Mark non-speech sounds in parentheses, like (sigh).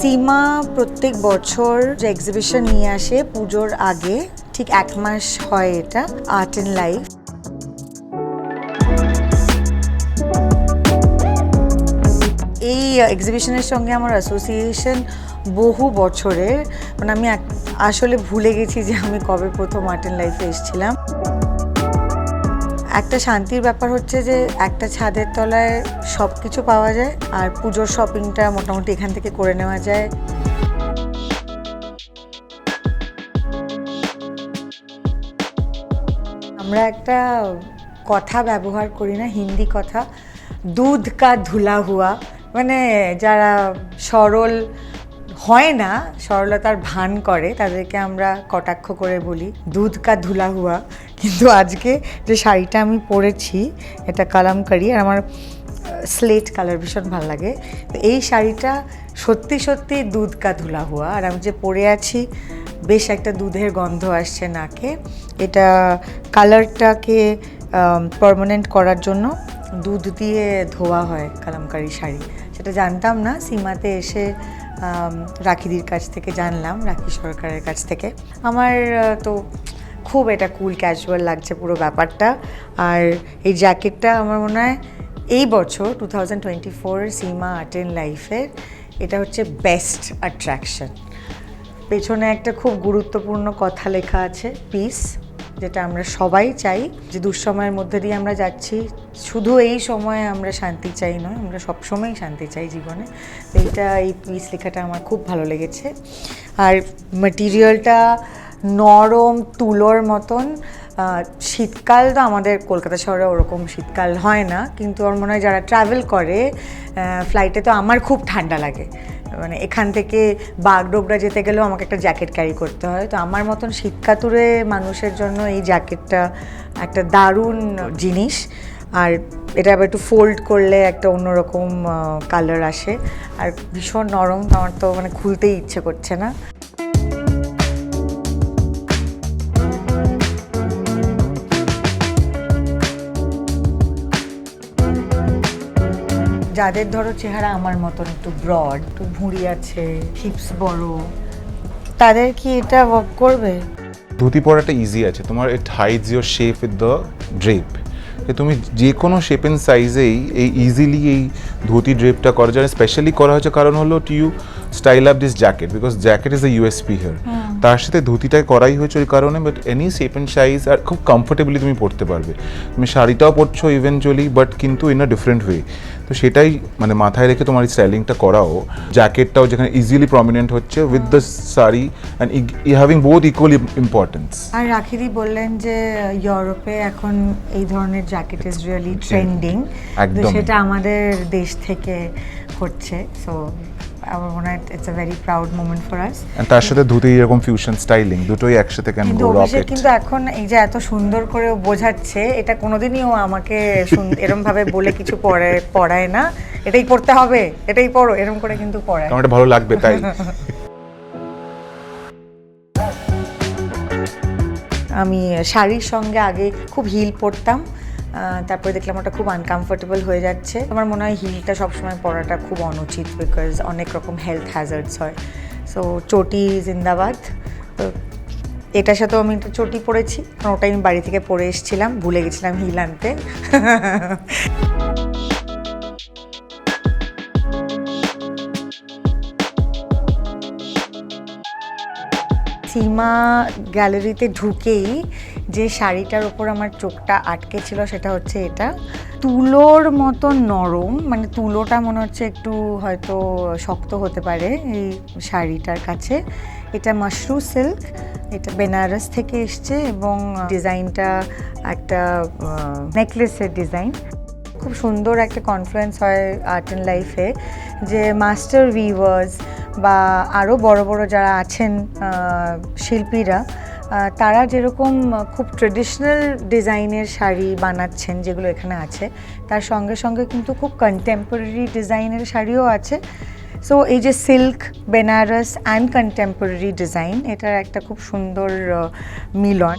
সীমা প্রত্যেক বছর যে এক্সিবিশন নিয়ে আসে, পুজোর আগে, ঠিক এক মাস হয় এটা আর্ট অ্যান্ড লাইফ এই এক্সিবিশনের সঙ্গে আমার অ্যাসোসিয়েশন বহু বছরের। মানে আমি আসলে ভুলে গেছি যে আমি কবে প্রথম আর্ট অ্যান্ড লাইফে এসেছিলাম। একটা শান্তির ব্যাপার হচ্ছে যে একটা ছাদের তলায় সব কিছু পাওয়া যায় আর পুজোর শপিংটা মোটামুটি এখান থেকে করে নেওয়া যায়। আমরা একটা কথা ব্যবহার করি না, হিন্দি কথা, দুধ কা ধুলা হুয়া। মানে যারা সরল হয় না সরলতার ভান করে, তাদেরকে আমরা কটাক্ষ করে বলি, দুধ কা ধুলা হুয়া। কিন্তু আজকে যে শাড়িটা আমি পরেছি, এটা কালামকারি, আর আমার স্লেট কালার ভীষণ ভালো লাগে। তো এই শাড়িটা সত্যি সত্যি দুধ কা ধুলা হুয়া। আর আমি যে পরে আছি, বেশ একটা দুধের গন্ধ আসছে নাকে। এটা কালারটাকে পার্মানেন্ট করার জন্য দুধ দিয়ে ধোয়া হয় কালামকারি শাড়ি। সেটা জানতাম না, সীমাতে এসে রাখিদির কাছ থেকে জানলাম, রাখি সরকারের কাছ থেকে। আমার তো খুব এটা কুল ক্যাজুয়াল লাগছে পুরো ব্যাপারটা। আর এই জ্যাকেটটা আমার মনে হয় এই বছর two thousand twenty four Sima art and লাইফের এটা হচ্ছে বেস্ট অ্যাট্রাকশন পেছনে একটা খুব গুরুত্বপূর্ণ কথা লেখা আছে পিস যেটা আমরা সবাই চাই যে দুঃসময়ের মধ্যে দিয়ে আমরা যাচ্ছি। শুধু এই সময়ে আমরা শান্তি চাই নয়, আমরা সবসময়ই শান্তি চাই জীবনে। তো এইটা, এই পিস লেখাটা আমার খুব ভালো লেগেছে। আর মেটিরিয়ালটা নরম, তুলোর মতন শীতকাল তো আমাদের কলকাতা শহরে ওরকম শীতকাল হয় না, কিন্তু আমার মনে হয় যারা ট্রাভেল করে ফ্লাইটে তো আমার খুব ঠান্ডা লাগে। মানে এখান থেকে বাগডোগরা যেতে গেলেও আমাকে একটা জ্যাকেট ক্যারি করতে হয়। তো আমার মতন শীতকাতুরে মানুষের জন্য এই জ্যাকেটটা একটা দারুণ জিনিস। আর এটা আবার একটু ফোল্ড করলে একটা অন্যরকম কালার আসে। আর ভীষণ নরম, আমার তো মানে খুলতেই ইচ্ছে করছে না। যাদের ধরো চেহারা আমার মতন একটু ব্রড একটু ভুঁড়ি আছে হিপস বড় তাদের কি এটা ওয়ার্ক করবে? ধুতি পরাটা ইজি আছে। তোমার it hides your shape with the drape তুমি যে কোনো শেপ এন্ড সাইজেই এই ইজিলি এই ধুতি ড্রেপটা করা যায়। স্পেশালি করা হয়েছে কারণ হলো to you style up this jacket because jacket is a USP here তার সাথে ধুতিটাই করাই হয়েছে ওই কারণে but any shape and size আর খুব কমফোর্টেবলি তুমি পরতে পারবে। তুমি শাড়িটাও পরছো ইভেনচুয়ালি বাট কিন্তু ইন আ ডিফারেন্ট ওয়ে তো সেটাই মানে মাথায় রেখে তোমার এই স্টাইলিংটা করাও। জ্যাকেটটাও যেখানে ইজিলি প্রমিনেন্ট হচ্ছে with the sari and uh having both equal importance আর রাখিদি বললেন যে ইউরোপে এখন এই ধরনের জ্যাকেট ইজ রিয়েলি ট্রেন্ডিং সেটা আমাদের দেশ থেকে হচ্ছে সো আমার মনে হয় it's a very proud moment for us তার সাথে ধুতি এরকম ফিউশন স্টাইলিং দুটোই একসাথে ক্যান গো রকেট কিন্তু এখন এই যে এত সুন্দর করে বোঝাচ্ছে এটা কোনোদিনই ও আমাকে (laughs) এরম ভাবে বলে কিছু পড়ে পড়ায় না। এটাই পড়তে হবে এটাই পড়ো এরম করে কিন্তু পড়ায়। আমার ভালো লাগবে তাই। আমি শাড়ির সঙ্গে আগে খুব হিল পরতাম। তারপরে দেখলাম ওটা খুব আনকমফোর্টেবল হয়ে যাচ্ছে। আমার মনে হয় হিলটা সবসময় পরাটা খুব অনুচিত বিকজ অনেক রকম হেলথ হ্যাজার্ডস হয়। সো চটি জিন্দাবাদ। তো এটার সাথেও আমি একটা চটি পরেছি। কারণ ওটাই আমি বাড়ি থেকে পরে এসেছিলাম, ভুলে গেছিলাম হিল আনতে। (laughs) সীমা গ্যালারিতে ঢুকেই যে শাড়িটার ওপর আমার চোখটা আটকে ছিল সেটা হচ্ছে এটা। তুলোর মতো নরম মানে তুলোটা মনে হচ্ছে একটু হয়তো শক্ত হতে পারে এই শাড়িটার কাছে। এটা মাশরু সিল্ক এটা বেনারস থেকে এসছে এবং ডিজাইনটা একটা নেকলেসের ডিজাইন খুব সুন্দর একটা কনফ্লুয়েন্স হয় আর্ট অ্যান্ড লাইফে যে মাস্টার ভিভার্স বা আরও বড় বড় যারা আছেন শিল্পীরা তারা যেরকম খুব ট্রেডিশনাল ডিজাইনের শাড়ি বানাচ্ছেন যেগুলো এখানে আছে, তার সঙ্গে সঙ্গে কিন্তু খুব কন্টেম্পোরারি ডিজাইনের শাড়িও আছে। সো এই যে silk Banaras and contemporary design এটার একটা খুব সুন্দর মিলন।